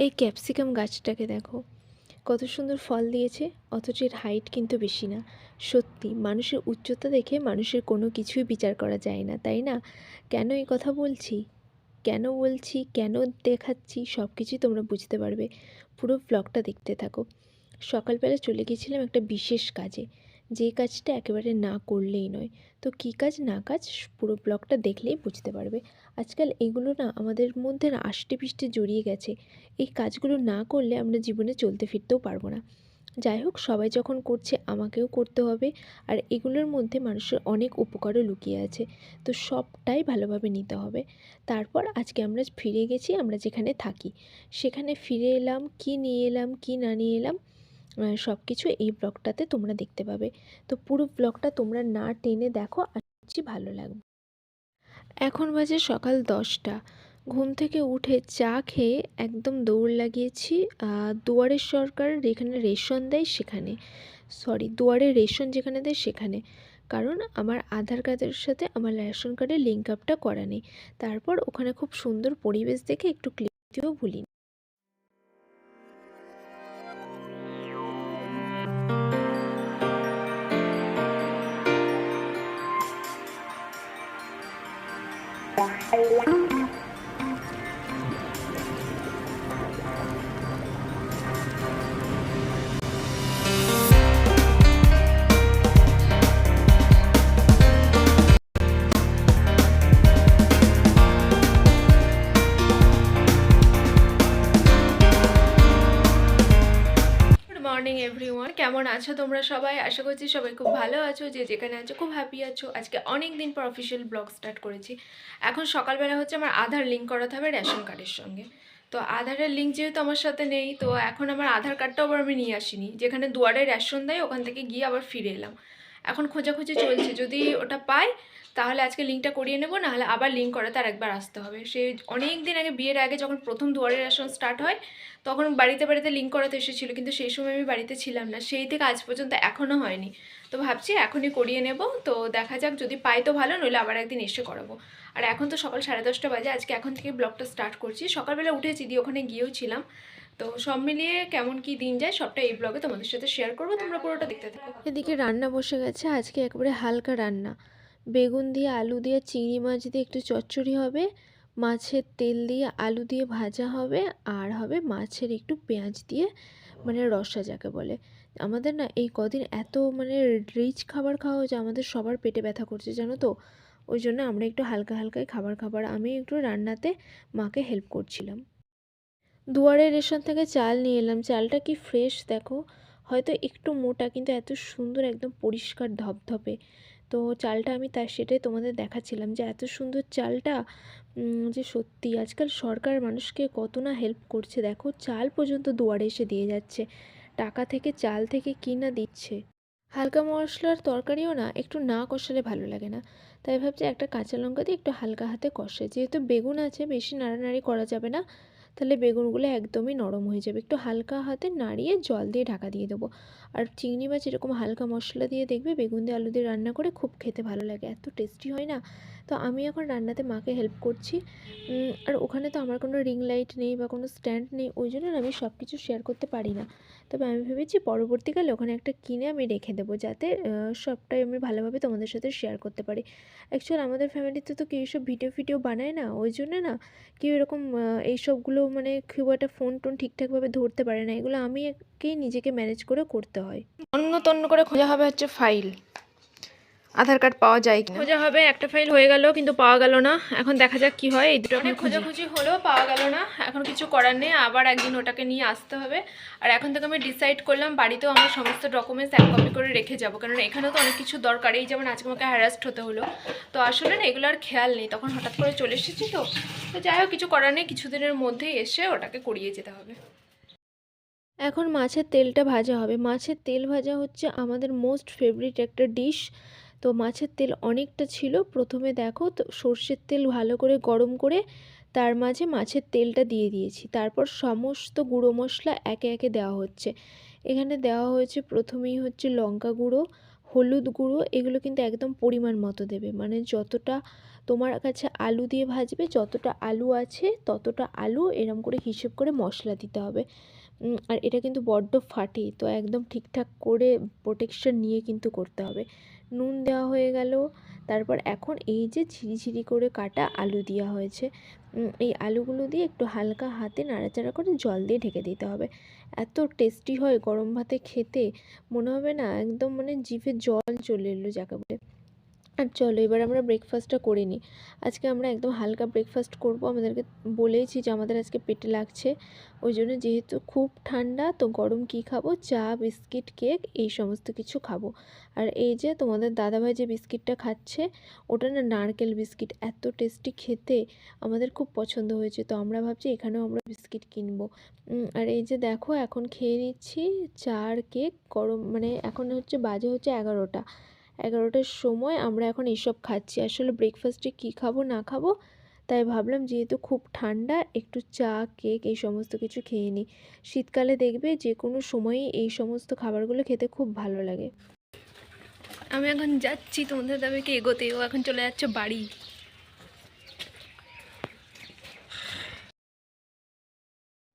এই ক্যাপসিকাম গাছটাকে দেখো। কত সুন্দর ফল দিয়েছে, অথচ এর হাইট কিন্তু বেশি না। সত্যি, মানুষের উচ্চতা দেখে মানুষের কোনো কিছুই বিচার করা যায় না, তাই না? কেন এই কথা বলছি? কেন বলছি? কেন দেখাচ্ছি? সব কিছুই তোমরা বুঝতে পারবে। পুরো ব্লগটা দেখতে থাকো। সকালবেলা চলে গেছিলাম একটা বিশেষ কাজে। যে কাজটা একেবারে না করলেই নয়। তো কী কাজ না কাজ পুরো ব্লগটা দেখলেই বুঝতে পারবে। আজকাল এগুলো না আমাদের মধ্যে না আষ্টে পিষ্টে জড়িয়ে গেছে। এই কাজগুলো না করলে আমরা জীবনে চলতে ফিরতেও পারব না। যাই হোক, সবাই যখন করছে আমাকেও করতে হবে। আর এগুলোর মধ্যে মানুষের অনেক উপকারও লুকিয়ে আছে। তো সবটাই ভালোভাবে নিতে হবে। তারপর আজকে আমরা ফিরে গেছি, আমরা যেখানে থাকি। সেখানে ফিরে এলাম, কি নিয়ে এলাম, কি না নিয়ে এলাম সব কিছু এই ব্লগটাতে তোমরা দেখতে পাবে। তো পুরো ব্লগটা তোমরা না টেনে দেখো, আশা ভালো লাগবে। এখন বাজে সকাল দশটা। ঘুম থেকে উঠে চা খেয়ে একদম দৌড় লাগিয়েছি। দুয়ারের সরকার যেখানে রেশন দেয় সেখানে। সরি দুয়ারে রেশন যেখানে দেয় সেখানে। কারণ আমার আধার কার্ডের সাথে আমার রেশন কার্ডের লিঙ্ক আপটা করা নেই। তারপর ওখানে খুব সুন্দর পরিবেশ দেখে একটু ক্লিক দিতেও ভুলিনি। গুড কেমন আছো তোমরা সবাই? আশা করছি সবাই খুব ভালো আছো, যে যেখানে আছো খুব হ্যাপি আছো। আজকে অনেক দিন পর অফিসিয়াল ব্লগ স্টার্ট করেছি। এখন সকালবেলা হচ্ছে আমার আধার লিঙ্ক করাতে হবে রেশন কার্ডের সঙ্গে। তো আধারের লিঙ্ক যেহেতু আমার সাথে নেই, তো এখন আমার আধার কার্ডটাও আবার আমি নিয়ে আসিনি। যেখানে দুয়ারে রেশন দেয়, ওখান থেকে গিয়ে আবার ফিরে এলাম। এখন খোঁজাখুঁজি চলছে। যদি ওটা পাই তাহলে আজকে লিঙ্কটা করিয়ে নেব, নাহলে আবার লিঙ্ক করাতে আর একবার আসতে হবে। সে অনেক দিন আগে, বিয়ের আগে যখন প্রথম দুয়ারে রেশন স্টার্ট হয়, তখন বাড়িতে বাড়িতে লিঙ্ক করাতে এসেছিল, কিন্তু সেই সময় আমি বাড়িতে ছিলাম না। সেই থেকে আজ পর্যন্ত এখনও হয়নি। তো ভাবছি এখনই করিয়ে নেব। তো দেখা যাক, যদি পাই তো ভালো, নইলে আবার একদিন এসে করাবো। আর এখন তো সকাল সাড়ে দশটা বাজে, আজকে এখন থেকে ব্লগটা স্টার্ট করছি। সকালবেলা উঠেছি, দিয়ে ওখানে গিয়েও ছিলাম। তো সব মিলিয়ে কেমন কি দিন যায় সবটা এই ব্লগে তোমাদের সাথে শেয়ার করব। তোমরা পুরোটা দেখতে থাকো। এদিকে রান্না বসে গেছে, আজকে একেবারে হালকা রান্না। বেগুন দিয়ে আলু দিয়ে চিংড়ি মাছ দিয়ে একটু চচ্চড়ি হবে, মাছের তেল দিয়ে আলু দিয়ে ভাজা হবে, আর হবে মাছের একটু পেঁয়াজ দিয়ে মানে রসা যাকে বলে। আমাদের না এই কদিন এত মানে রিচ খাবার খাওয়া হয়েছে, আমাদের সবার পেটে ব্যথা করছে, জানো তো? ওই জন্য আমরা একটু হালকা হালকাই খাবার খাবার, আমি একটু রান্নাতে মাকে হেল্প করছিলাম। দুয়ারে রেশন থেকে চাল নিয়ে এলাম, চালটা কি ফ্রেশ দেখো? হয়তো একটু মোটা, কিন্তু এত সুন্দর, একদম পরিষ্কার ধপধপে। তো চালটা আমি তার সেটাই তোমাদের দেখাচ্ছিলাম যে এত সুন্দর চালটা যে সত্যি আজকাল সরকার মানুষকে কত না হেল্প করছে। দেখো চাল পর্যন্ত দুয়ারে এসে দিয়ে যাচ্ছে। টাকা থেকে চাল থেকে কি না দিচ্ছে? হালকা মশলার তরকারিও না, একটু না কষালে ভালো লাগে না। তাই ভাবছি একটা কাঁচা লঙ্কা দিয়ে একটু হালকা হাতে কষে যেহেতু বেগুন আছে, বেশি নাড়ানাড়ি করা যাবে না। তাহলে বেগুনগুলো একদমই নরম হয়ে যাবে। একটু হালকা হাতে নাড়িয়ে জল দিয়ে ঢাকা দিয়ে দেবো। আর চিংড়ি মাছ এরকম হালকা মশলা দিয়ে দেখবে বেগুন দিয়ে আলু দিয়ে রান্না করে খুব খেতে ভালো লাগে। এত টেস্টি হয় না? তো আমি এখন রান্নাতে মাকে হেল্প করছি। আর ওখানে তো আমার কোনো রিং লাইট নেই বা কোনো স্ট্যান্ড নেই, ওই জন্য আমি সব কিছু শেয়ার করতে পারি না। তবে আমি ভেবেছি পরবর্তীকালে ওখানে একটা কিনে আমি রেখে দেবো, যাতে সবটাই আমি ভালোভাবে তোমাদের সাথে শেয়ার করতে পারি। অ্যাকচুয়ালি আমাদের ফ্যামিলিতে তো কেউ সব ভিডিও ফিডিও বানায় না, ওই জন্য না কেউ এরকম এইসবগুলো মানে খুব একটা ফোন টোন ঠিকঠাকভাবে ধরতে পারে না। এগুলো আমি নিজেকে ম্যানেজ করে করতে হয়। অন্য তন্ন করে খোঁজা হবে হচ্ছে ফাইল আধার কার্ড পাওয়া যায় কি খোঁজা হবে একটা ফাইল হয়ে গেল কিন্তু পাওয়া গেল না। এখন দেখা যাক কি হয় এই দুটো অনেক খোঁজাখুঁজি হলো পাওয়া গেল না। এখন কিছু করার নেই আবার একদিন ওটাকে নিয়ে আসতে হবে। আর এখন থেকে আমি ডিসাইড করলাম বাড়িতেও আমার সমস্ত ডকুমেন্টস এক কপি করে রেখে যাব। কারণ এখানেও তো অনেক কিছু দরকার এই যেমন আজকে আমাকে হ্যারাস্ট হতে হলো। তো আসলে না এগুলো আর খেয়াল নেই। তখন হঠাৎ করে চলে এসেছি তো। তো যাই হোক কিছু করার নেই কিছুদিনের মধ্যেই এসে ওটাকে করিয়ে যেতে হবে। এখন মাছের তেলটা ভাজা হবে। মাছের তেল ভাজা হচ্ছে আমাদের মোস্ট ফেভারিট একটা ডিশ তো মাছের তেল অনেকটা ছিল। প্রথমে দেখো তো সর্ষের তেল ভালো করে গরম করে তার মাঝে মাছের তেলটা দিয়ে দিয়েছি। তারপর সমস্ত গুঁড়ো মশলা একে একে দেওয়া হচ্ছে। এখানে দেওয়া হয়েছে প্রথমেই হচ্ছে লঙ্কা গুঁড়ো, হলুদ গুঁড়ো, এগুলো কিন্তু একদম পরিমাণ মতো দেবে। মানে যতটা তোমার কাছে আলু দিয়ে ভাজবে, যতটা আলু আছে ততটা আলু এরম করে হিসেব করে মশলা দিতে হবে। আর এটা কিন্তু বড্ড ফাটে। তো একদম ঠিকঠাক করে প্রোটেকশন নিয়ে কিন্তু করতে হবে। নুন দেওয়া হয়ে গেল। তারপর এখন এই যে ঝিরিঝিরি করে কাটা আলু দেওয়া হয়েছে এই আলুগুলো দিয়ে একটু হালকা হাতে নাড়াচাড়া করে জল দিয়ে ঢেকে দিতে হবে। এত টেস্টি হয় গরম ভাতে খেতে, মনে হবে না একদম মানে জিভে জল চলে এলো যাকে বলে। আর চলো, এবার আমরা ব্রেকফাস্টটা করে নিই। আজকে আমরা একদম হালকা ব্রেকফাস্ট করব। আমাদেরকে বলেইছি যে আমাদের আজকে পেটে লাগছে। ওই জন্য যেহেতু খুব ঠান্ডা, তো গরম কি খাব? চা, বিস্কিট, কেক, এই সমস্ত কিছু খাব। আর এই যে তোমাদের দাদাভাই যে বিস্কিটটা খাচ্ছে, ওটা না নারকেল বিস্কিট, এত টেস্টি খেতে আমাদের খুব পছন্দ হয়েছে। তো আমরা ভাবছি এখানেও আমরা বিস্কিট কিনবো। আর এই যে দেখো, এখন খেয়ে নিচ্ছি চা আর কেক। গরম মানে এখন হচ্ছে বাজে হচ্ছে এগারোটা। এগারোটার সময় আমরা এখন এসব খাচ্ছি। আসলে ব্রেকফাস্টে কী খাব না খাব তাই ভাবলাম যেহেতু খুব ঠান্ডা একটু চা কেক এই সমস্ত কিছু খেয়ে নিই। শীতকালে দেখবে যে কোনো সময়ই এই সমস্ত খাবারগুলো খেতে খুব ভালো লাগে। আমি এখন যাচ্ছি তোমাদের দাবিকে এগোতে। ও এখন চলে যাচ্ছে বাড়ি।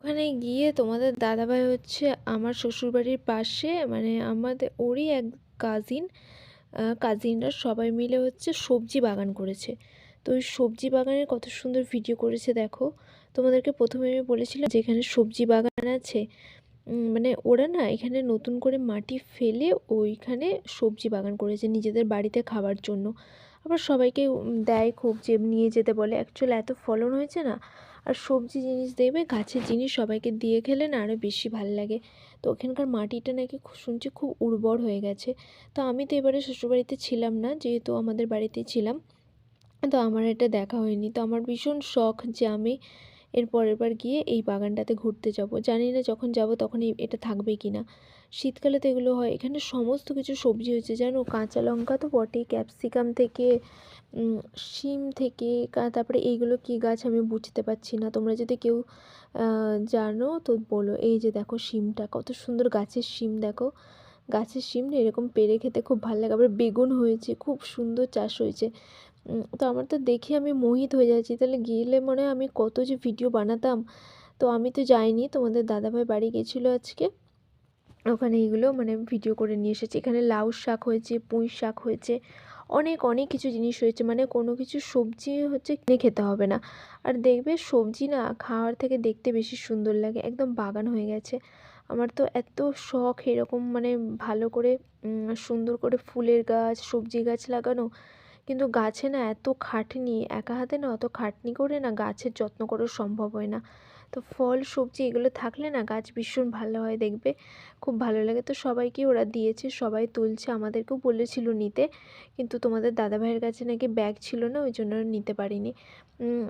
ওখানে গিয়ে তোমাদের দাদাভাই হচ্ছে আমার শ্বশুরবাড়ির পাশে মানে আমাদের ওরই এক কাজিন কাজিনরা সবাই মিলে হচ্ছে সবজি বাগান করেছে। তো ওই সবজি বাগানের কত সুন্দর ভিডিও করেছে দেখো। তোমাদেরকে প্রথমে আমি বলেছিলাম যেখানে সবজি বাগান আছে। মানে ওরা না এখানে নতুন করে মাটি ফেলে ওইখানে সবজি বাগান করেছে নিজেদের বাড়িতে খাবার জন্য। আবার সবাইকে দেয় খুব যে নিয়ে যেতে বলে। অ্যাকচুয়ালি এত ফলন হয়েছে না। আর সবজি জিনিস দেবে গাছের জিনিস সবাইকে দিয়ে খেলে না আরও বেশি ভালো লাগে। তো ওখানকার মাটিটা নাকি শুনছি খুব উর্বর হয়ে গেছে। তো আমি তো এবারে শ্বশুরবাড়িতে ছিলাম না, যেহেতু আমাদের বাড়িতেই ছিলাম। তো আমার এটা দেখা হয়নি। তো আমার ভীষণ শখ যে আমি এর পরের বার গিয়ে এই বাগানটাতে ঘুরতে যাব। জানি না যখন যাব তখন এটা থাকবে কি না শীতকালে তো এগুলো হয়, এখানে সমস্ত কিছু সবজি হয়েছে। জানো, কাঁচা লঙ্কা তো বটেই, ক্যাপসিকাম থেকে শিম থেকে তারপরে এইগুলো কী গাছ আমি বুঝতে পারছি না। তোমরা যদি কেউ জানো তো বলো। এই যে দেখো শিমটা, কত সুন্দর গাছের শিম দেখো। গাছের শিম এরকম পেরে খেতে খুব ভালো লাগে। আবার বেগুন হয়েছে, খুব সুন্দর চাষ হয়েছে। তো আমার তো দেখে আমি মোহিত হয়ে যাচ্ছি। তাহলে গেলে মনে হয় আমি কত যে ভিডিও বানাতাম। তো আমি তো যাইনি, তোমাদের দাদাভাই বাড়ি গেছিল আজকে। ওখানে এইগুলো মানে ভিডিও করে নিয়ে এসেছি। এখানে লাউ শাক হয়েছে, পুঁই শাক হয়েছে, অনেক অনেক কিছু জিনিস হয়েছে মানে কোনো কিছু সবজি হচ্ছে কিনে খেতে হবে না। আর দেখবে সবজি না খাওয়ার থেকে দেখতে বেশি সুন্দর লাগে, একদম বাগান হয়ে গেছে। আমার তো এত শখ এরকম মানে ভালো করে সুন্দর করে ফুলের গাছ, সবজি গাছ লাগানো। কিন্তু গাছে না এত খাটনি, একা হাতে না অত খাটনি করে না গাছের যত্ন করা সম্ভব হয় না। তো ফল, সবজি এগুলো থাকলে না গাছ ভীষণ ভালো হয় দেখবে। খুব ভালো লাগে। তো সবাইকে ওরা দিয়েছে, সবাই তুলছে, আমাদেরকেও বলেছিল নিতে। কিন্তু তোমাদের দাদাভাইয়ের কাছে নাকি ব্যাগ ছিল না, ওই জন্য নিতে পারিনি।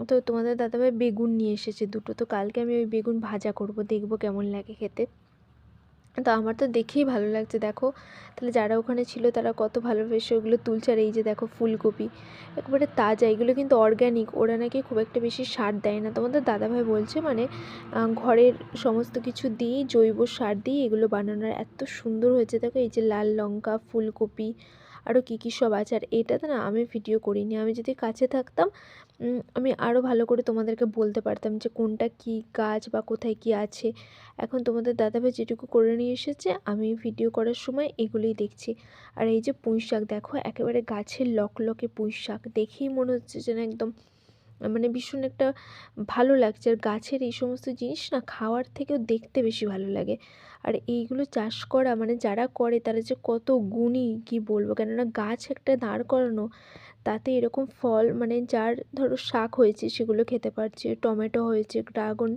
তো তোমাদের দাদাভাই বেগুন নিয়ে এসেছে দুটো। তো কালকে আমি ওই বেগুন ভাজা করব, দেখব কেমন লাগে খেতে। তো আমার তো দেখেই ভালো লাগছে, দেখো। তাহলে যারা ওখানে ছিল তারা কত ভালোবেসে ওগুলো তুলছে। আর এই যে দেখো ফুলকপি, একবারে তাজা, এগুলো কিন্তু অর্গ্যানিক ওরা নাকি খুব একটা বেশি সার দেয় না। তোমাদের দাদাভাই বলছে মানে ঘরের সমস্ত কিছু দিয়েই জৈব সার দিয়ে এগুলো বানানোর। এত সুন্দর হয়েছে, দেখো এই যে লাল লঙ্কা, ফুলকপি আরও কী কী সব আছে? আর এটাতে না আমি ভিডিও করিনি। আমি যদি কাছে থাকতাম আমি আরও ভালো করে তোমাদেরকে বলতে পারতাম যে কোনটা কি গাছ বা কোথায় কি আছে। এখন তোমাদের দাদাভাই যেটুকু করে নিয়ে এসেছে, আমি ভিডিও করার সময় এগুলোই দেখছি। আর এই যে পুঁই শাক দেখো একেবারে গাছের লক লকে পুঁই শাক দেখেই মনে হচ্ছে যেন একদম মানে ভীষণ একটা ভালো লাগছে। আর গাছের এই সমস্ত জিনিস না খাওয়ার থেকেও দেখতে বেশি ভালো লাগে। আর এইগুলো চাষ করা মানে যারা করে তারা যে কত গুণী, কী বলব? কেননা গাছ একটা দাঁড় করানো, তাতে এরকম ফল মানে যার ধরো শাক হয়েছে সেগুলো খেতে পারছে, টমেটো হয়েছে, ড্রাগন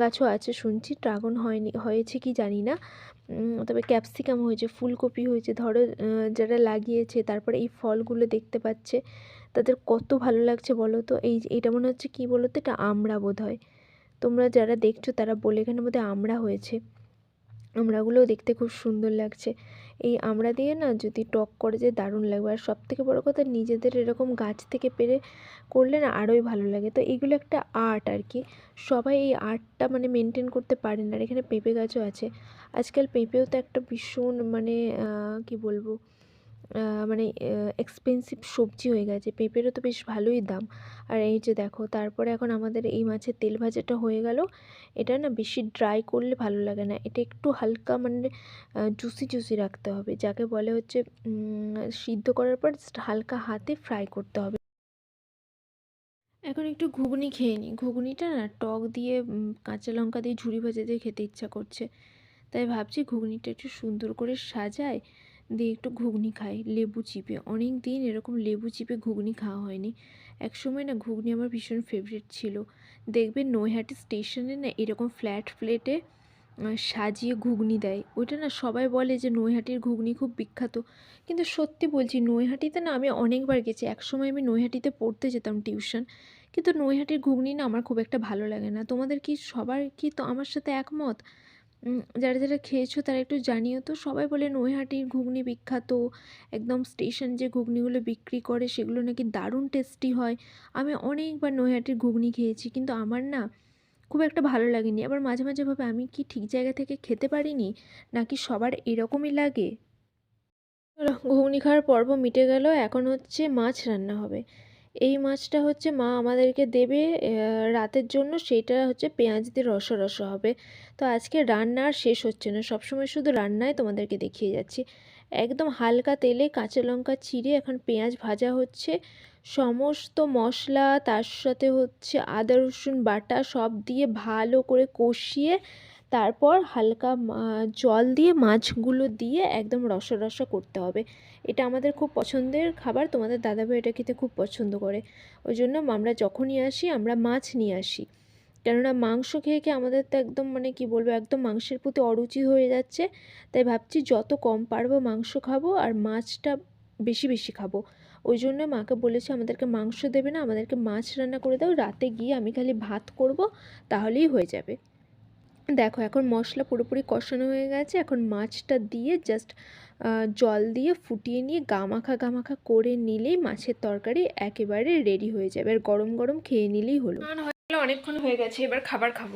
গাছও আছে শুনছি, ড্রাগন হয়নি, হয়েছে কি জানি না। তবে ক্যাপসিকাম হয়েছে, ফুলকপি হয়েছে, ধরো যারা লাগিয়েছে তারপরে এই ফলগুলো দেখতে পাচ্ছে। তাদের কত ভালো লাগছে বলো তো? এই এইটা মনে হচ্ছে কী বলো তো? এটা আমড়া বোধ হয় তোমরা যারা দেখছ তারা বলে এখানে বোধহয় আমড়া হয়েছে। আমরাগুলোও দেখতে খুব সুন্দর লাগছে। এই আমড়া দিয়ে না যদি টক করে যে দারুণ লাগবে। আর সব থেকে বড়ো কথা নিজেদের এরকম গাছ থেকে পেরে করলে না আরোই ভালো লাগে। তো এইগুলো একটা আর্ট আর কি। সবাই এই আর্টটা মানে মেনটেন করতে পারে না। আর এখানে পেঁপে গাছও আছে। আজকাল পেঁপেও তো একটা ভীষণ মানে কি বলব? মানে এক্সপেন্সিভ সবজি হয়ে গেছে। পেঁপেরও তো বেশ ভালোই দাম। আর এই যে দেখো, তারপরে এখন আমাদের এই মাছের তেল ভাজাটা হয়ে গেল। এটা না বেশি ড্রাই করলে ভালো লাগে না। এটা একটু হালকা মানে জুসি জুসি রাখতে হবে। যাকে বলে হচ্ছে সিদ্ধ করার পর হালকা হাতে ফ্রাই করতে হবে। এখন একটু ঘুগনি খেয়ে নিই। ঘুগনিটা না টক দিয়ে কাঁচা লঙ্কা দিয়ে ঝুড়ি ভাজা দিয়ে খেতে ইচ্ছা করছে। তাই ভাবছি ঘুগনিটা একটু সুন্দর করে সাজাই। দিয়ে একটু ঘুগনি খাই, লেবু চিপে। অনেক দিন এরকম লেবু চিপে ঘুগনি খাওয়া হয়নি। এক সময় না ঘুগনি আমার ভীষণ ফেভারিট ছিল। দেখবে নৈহাটি স্টেশনে না এরকম ফ্ল্যাট প্লেটে সাজিয়ে ঘুগনি দেয়। ওইটা না সবাই বলে যে নৈহাটির ঘুগনি খুব বিখ্যাত। কিন্তু সত্যি বলছি, নৈহাটিতে না আমি অনেকবার গেছি। একসময় আমি নৈহাটিতে পড়তে যেতাম টিউশন কিন্তু নৈহাটির ঘুগনি না আমার খুব একটা ভালো লাগে না। তোমাদের কি সবার কি তো আমার সাথে একমত? যারা যারা খেয়েছো তারা একটু জানিও তো। সবাই বলে নৈহাটির ঘুগনি বিখ্যাত। একদম স্টেশন যে ঘুগনিগুলো বিক্রি করে সেগুলো নাকি দারুণ টেস্টি হয়। আমি অনেকবার নৈহাটির ঘুগনি খেয়েছি কিন্তু আমার না খুব একটা ভালো লাগেনি। আবার মাঝে মাঝে ভাবে আমি কি ঠিক জায়গা থেকে খেতে পারিনি? নাকি সবার এরকমই লাগে? ঘুগনি খাওয়ার পর্ব মিটে গেল। এখন হচ্ছে মাছ রান্না হবে। এই মাছটা হচ্ছে মা আমাদেরকে দেবে রাতের জন্য সেটা হচ্ছে পেঁয়াজ দিয়ে রসা রসা হবে। তো আজকে রান্না আর শেষ হচ্ছে না, সবসময় শুধু রান্নায় তোমাদেরকে দেখিয়ে যাচ্ছি। একদম হালকা তেলে কাঁচা লঙ্কা চিড়ে এখন পেঁয়াজ ভাজা হচ্ছে। সমস্ত মশলা, তার সাথে হচ্ছে আদা, রসুন, বাটা সব দিয়ে ভালো করে কষিয়ে তারপর হালকা জল দিয়ে মাছগুলো দিয়ে একদম রসা রসা করতে হবে। এটা আমাদের খুব পছন্দের খাবার, তোমাদের দাদাভাই এটা খেতে খুব পছন্দ করে। ওই জন্য আমরা যখনই আসি, আমরা মাছ নিয়ে আসি। কেননা মাংস খেয়ে খেয়ে আমাদের তো একদম মানে কি বলব, একদম মাংসের প্রতি অরুচি হয়ে যাচ্ছে। তাই ভাবছি যত কম পারব মাংস খাব আর মাছটা বেশি বেশি খাব। ওই জন্য মাকে বলেছি, আমাদেরকে মাংস দেবে না, আমাদেরকে মাছ রান্না করে দাও। রাতে গিয়ে আমি খালি ভাত করব, তাহলেই হয়ে যাবে। দেখো, এখন মশলা পুরোপুরি কষানো হয়ে গেছে। এখন মাছটা দিয়ে জাস্ট জল দিয়ে ফুটিয়ে নিয়ে গামাখা গামাখা করে নিলেই মাছের তরকারি একেবারে রেডি হয়ে যাবে। আর গরম গরম খেয়ে নিলেই হলো। অনেকক্ষণ হয়ে গেছে, এবার খাবার খাব।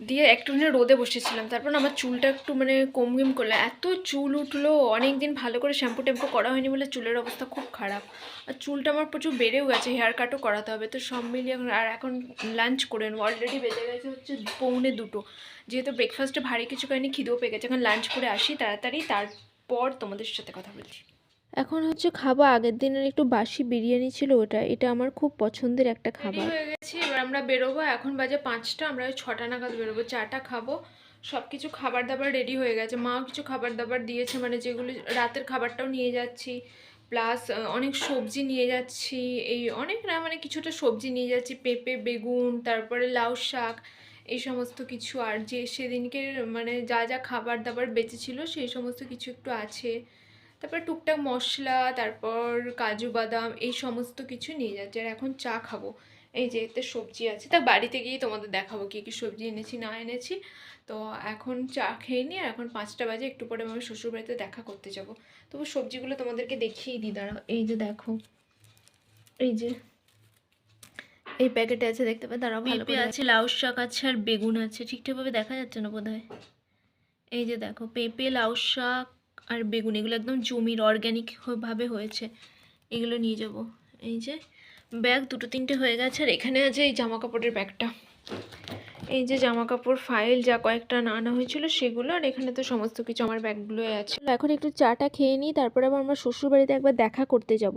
দিয়ে একটুখানি রোদে বসেছিলাম। তারপর আমার চুলটা একটু মানে কমকিম করল। এত চুল উঠল অনেক দিন ভালো করে শ্যাম্পু ট্যাম্পু করা হয়নি বলে চুলের অবস্থা খুব খারাপ। আর চুলটা আমার প্রচুর বেড়েও গেছে হেয়ার কাটও করাতে হবে। তো সব মিলিয়ে এখন, আর এখন লাঞ্চ করে নেব। অলরেডি বেজে গেছে হচ্ছে পৌনে দুটো। যেহেতু ব্রেকফাস্টে ভারী কিছু খাইনি, খিদেও পেয়ে গেছে। এখন লাঞ্চ করে আসি তাড়াতাড়ি। তারপর তোমাদের সাথে কথা বলছি। এখন হচ্ছে খাব। আগের দিনের একটু বাসি বিরিয়ানি ছিল ওটা। এটা আমার খুব পছন্দের একটা খাবার। হয়ে গেছে। এবার আমরা বেরোবো। এখন বাজে পাঁচটা। আমরা ওই ছটা নাগাদ বেরোবো। চাটা খাব। সব কিছু খাবার দাবার রেডি হয়ে গেছে। মাও কিছু খাবার দাবার দিয়েছে। মানে যেগুলো রাতের খাবারটাও নিয়ে যাচ্ছি। প্লাস অনেক সবজি নিয়ে যাচ্ছি। এই অনেক না মানে কিছুটা সবজি নিয়ে যাচ্ছি। পেঁপে বেগুন তারপরে লাউ শাক এই সমস্ত কিছু। আর যে সেদিনকে মানে যা যা খাবার দাবার বেঁচেছিল সেই সমস্ত কিছু একটু আছে। তারপর টুকটাক মশলা তারপর কাজু বাদাম এই সমস্ত কিছু নিয়ে যাচ্ছে। আর এখন চা খাব। এই যে এতে সবজি আছে। তা বাড়িতে গিয়ে তোমাদের দেখাবো কী কী সবজি এনেছি না এনেছি। তো এখন চা খেয়ে আর এখন পাঁচটা বাজে। একটু পরে আমি শ্বশুরবাড়িতে দেখা করতে যাব। তবু সবজিগুলো তোমাদেরকে দেখিয়ে দিই দাঁড়াও। এই যে দেখো। এই যে এই প্যাকেটে আছে দেখতে পাবে? দাঁড়াও ভালো করে আছে লাউ শাক আছে আর বেগুন আছে। ঠিকঠাকভাবে দেখা যাচ্ছে না বোধহয়। এই যে দেখো পেঁপে লাউ শাক আর বেগুন, এগুলো একদম জমির অর্গ্যানিক ভাবে হয়েছে। এগুলো নিয়ে যাব। এই যে ব্যাগ দুটো তিনটে হয়ে গেছে আর এখানে আছে এই জামা কাপড়ের ব্যাগটা। এই যে জামা কাপড় ফাইল যা কয়েকটা আনা হয়েছিল সেগুলো আর এখানে তো সমস্ত কিছু আমার ব্যাগগুলোই আছে। এখন একটু চাটা খেয়ে নিই, তারপরে আবার আমার শ্বশুরবাড়িতে একবার দেখা করতে যাব।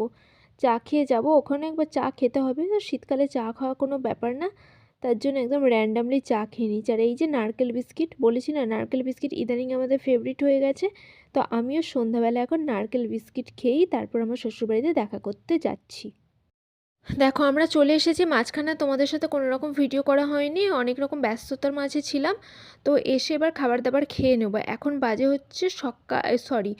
চা খেয়ে যাব, ওখানে একবার চা খেতে হবে। তো শীতকালে চা খাওয়া কোনো ব্যাপার না। তার জন্য একদম র্যান্ডামলি চা খেয়ে নিচ্ছি আর এই যে নারকেল বিস্কিট, বলেছি না নারকেল বিস্কিট ইদানিং আমাদের ফেভারিট হয়ে গেছে। তো আমিও সন্ধ্যাবেলা এখন নারকেল বিস্কিট খেয়েই তারপর আমার শ্বশুরবাড়িতে দেখা করতে যাচ্ছি। দেখো, আমরা চলে এসেছি। মাঝখানে তোমাদের সাথে কোনো রকম ভিডিও করা হয়নি। অনেক রকম ব্যস্ততার মাঝে ছিলাম। তো এসে এবার খাবার দাবার খেয়ে নেব। এখন বাজে হচ্ছে সকাল সরি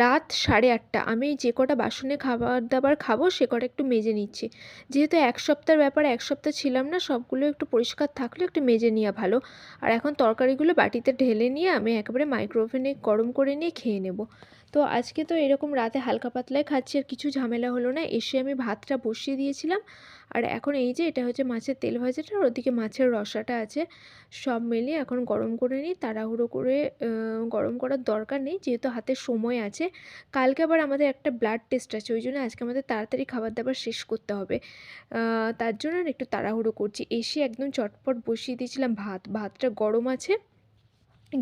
রাত সাড়ে আটটা। আমি যে কটা বাসনে খাবার দাবার খাব, সে কটা একটু মেজে নিচ্ছি। যেহেতু এক সপ্তাহের ব্যাপারে, এক সপ্তাহ ছিলাম না, সবগুলো একটু পরিষ্কার থাকলে একটু মেজে নেওয়া ভালো। আর এখন তরকারিগুলো বাটিতে ঢেলে নিয়ে আমি একেবারে মাইক্রোওভেনে গরম করে নিয়ে খেয়ে নেব। তো আজকে তো এরকম রাতে হালকা পাতলায় খাচ্ছি আর কিছু ঝামেলা হলো না। এসে আমি ভাতটা বসিয়ে দিয়েছিলাম। আর এখন এই যে এটা হচ্ছে মাছের তেল ভাজাটা আর ওদিকে মাছের রসাটা আছে। সব মিলিয়ে এখন গরম করে নিই, তাড়াহুড়ো করে গরম করার দরকার নেই, যেহেতু হাতে সময় আছে। কালকে আবার আমাদের একটা ব্লাড টেস্ট আছে, ওই জন্য আজকে আমাদের তাড়াতাড়ি খাবার দাবার শেষ করতে হবে। তার জন্য একটু তাড়াহুড়ো করছি। এসে একদম চটপট বসিয়ে দিয়েছিলাম ভাত। ভাতটা গরম আছে।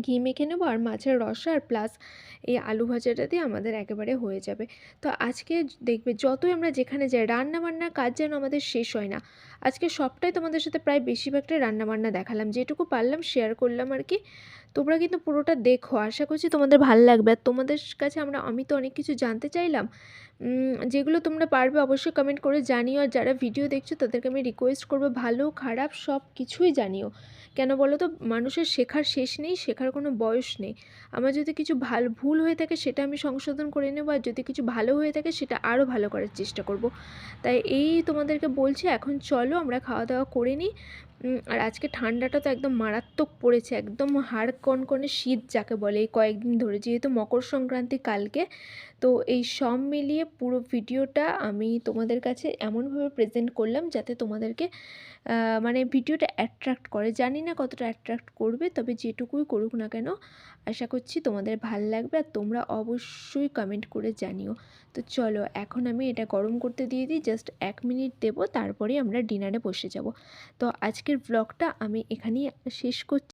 ঘি মেখে নেব আর মাছের রসা আর প্লাস এই আলু ভাজাটা দিয়ে আমাদের একেবারে হয়ে যাবে। তো আজকে দেখবে যতই আমরা যেখানে যাই, রান্নাবান্নার কাজ যেন আমাদের শেষ হয় না। আজকে সবটাই তোমাদের সাথে প্রায় বেশিরভাগটাই রান্নাবান্না দেখালাম। যেটুকু পারলাম শেয়ার করলাম আর কি। তোমরা কিন্তু পুরোটা দেখো, আশা করছি তোমাদের ভালো লাগবে। আর তোমাদের কাছে আমরা, আমি তো অনেক কিছু জানতে চাইলাম। যেগুলো তোমরা পারবে অবশ্যই কমেন্ট করে জানিও। আর যারা ভিডিও দেখছ, তাদেরকে আমি রিকোয়েস্ট করব, ভালো, খারাপ সব কিছুই জানিও। কেন বলো তো, মানুষের শেখার শেষ নেই, শেখার কোনো বয়স নেই। আমার যদি কিছু ভালো, ভুল হয়ে থাকে, সেটা আমি সংশোধন করে নেব। আর যদি কিছু ভালো হয়ে থাকে, সেটা আরও ভালো করার চেষ্টা করব। তাই এই তোমাদেরকে বলছি, এখন চলো আমরা খাওয়া দাওয়া করে নিই। আর আজকে ঠান্ডাটা তো একদম মারাত্মক পড়েছে, একদম হাড় কনকনে শীত যাকে বলে, এই কয়েকদিন ধরে। যেহেতু মকর সংক্রান্তি কালকে তো এই সব মিলিয়ে পুরো ভিডিওটা আমি তোমাদের কাছে এমনভাবে প্রেজেন্ট করলাম যাতে তোমাদেরকে মানে ভিডিওটা অ্যাট্রাক্ট করে। জানি না কতটা অ্যাট্রাক্ট করবে, তবে যেটুকুই করুক না কেন, আশা করছি তোমাদের ভালো লাগবে আর তোমরা অবশ্যই কমেন্ট করে জানিও। তো চলো, এখন আমি এটা গরম করতে দিয়ে দিই জাস্ট এক মিনিট দেবো, তারপরেই আমরা ডিনারে বসে যাব। তো আজকের ব্লগটা আমি এখানেই শেষ করছি।